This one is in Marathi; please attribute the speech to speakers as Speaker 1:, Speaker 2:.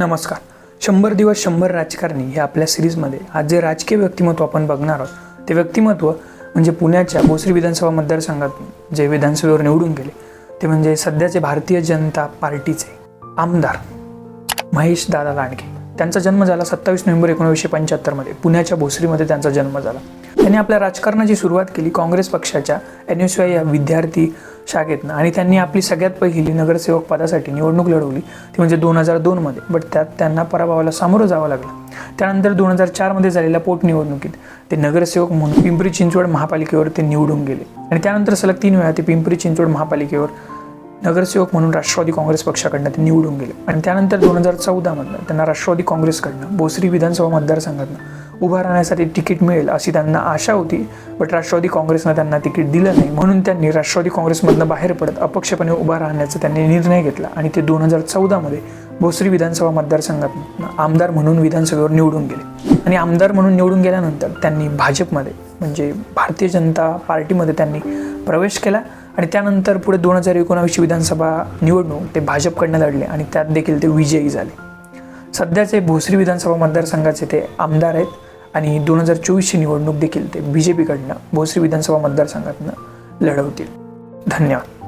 Speaker 1: नमस्कार. शंभर दिवस शंभर राजकारणी हे आपल्या सिरीजमध्ये आज जे राजकीय व्यक्तिमत्व आपण बघणार आहोत ते व्यक्तिमत्व म्हणजे पुण्याच्या भोसरी विधानसभा मतदारसंघातून जे विधानसभेवर निवडून गेले ते म्हणजे सध्याचे भारतीय जनता पार्टीचे आमदार महेश दादा लांडगे. त्यांचा जन्म झाला सत्तावीस नोव्हेंबर एकोणीसशे पंच्याहत्तरमध्ये पुण्याच्या भोसरीमध्ये त्यांचा जन्म झाला. त्यांनी आपल्या राजकारणाची सुरुवात केली काँग्रेस पक्षाच्या एन एस वाय या विद्यार्थी शाखेतनं आणि त्यांनी आपली सगळ्यात पहिली नगरसेवक पदासाठी निवडणूक लढवली. ती म्हणजे दोन हजार दोनमध्ये. बट त्यात त्यांना पराभवाला सामोरं जावं लागलं. त्यानंतर दोन हजार चारमध्ये झालेल्या पोटनिवडणुकीत ते नगरसेवक म्हणून पिंपरी चिंचवड महापालिकेवर ते निवडून गेले. आणि त्यानंतर सलग तीन वेळा ते पिंपरी चिंचवड महापालिकेवर नगरसेवक म्हणून राष्ट्रवादी काँग्रेस पक्षाकडनं ते निवडून गेले. आणि त्यानंतर दोन हजार चौदामधनं त्यांना राष्ट्रवादी काँग्रेसकडनं भोसरी विधानसभा मतदारसंघातनं उभा राहण्यासाठी तिकीट मिळेल अशी त्यांना आशा होती बट राष्ट्रवादी काँग्रेसनं त्यांना तिकीट दिलं नाही. म्हणून त्यांनी राष्ट्रवादी काँग्रेसमधनं बाहेर पडत अपक्षपणे उभा राहण्याचा त्यांनी निर्णय घेतला आणि ते दोन हजार चौदामध्ये भोसरी विधानसभा मतदारसंघातून आमदार म्हणून विधानसभेवर निवडून गेले. आणि आमदार म्हणून निवडून गेल्यानंतर त्यांनी भाजपमध्ये म्हणजे भारतीय जनता पार्टीमध्ये त्यांनी प्रवेश केला आणि त्यानंतर पुढे दोन हजार एकोणावीसची विधानसभा निवडणूक ते भाजपकडनं लढले आणि त्यात देखील ते विजयी झाले. सध्याचे भोसरी विधानसभा मतदारसंघाचे ते आमदार आहेत. आणि दोन हजार चोवीसची निवडणूक देखील ते बी जे पीकडनं भोसरी विधानसभा मतदारसंघातनं लढवतील. धन्यवाद.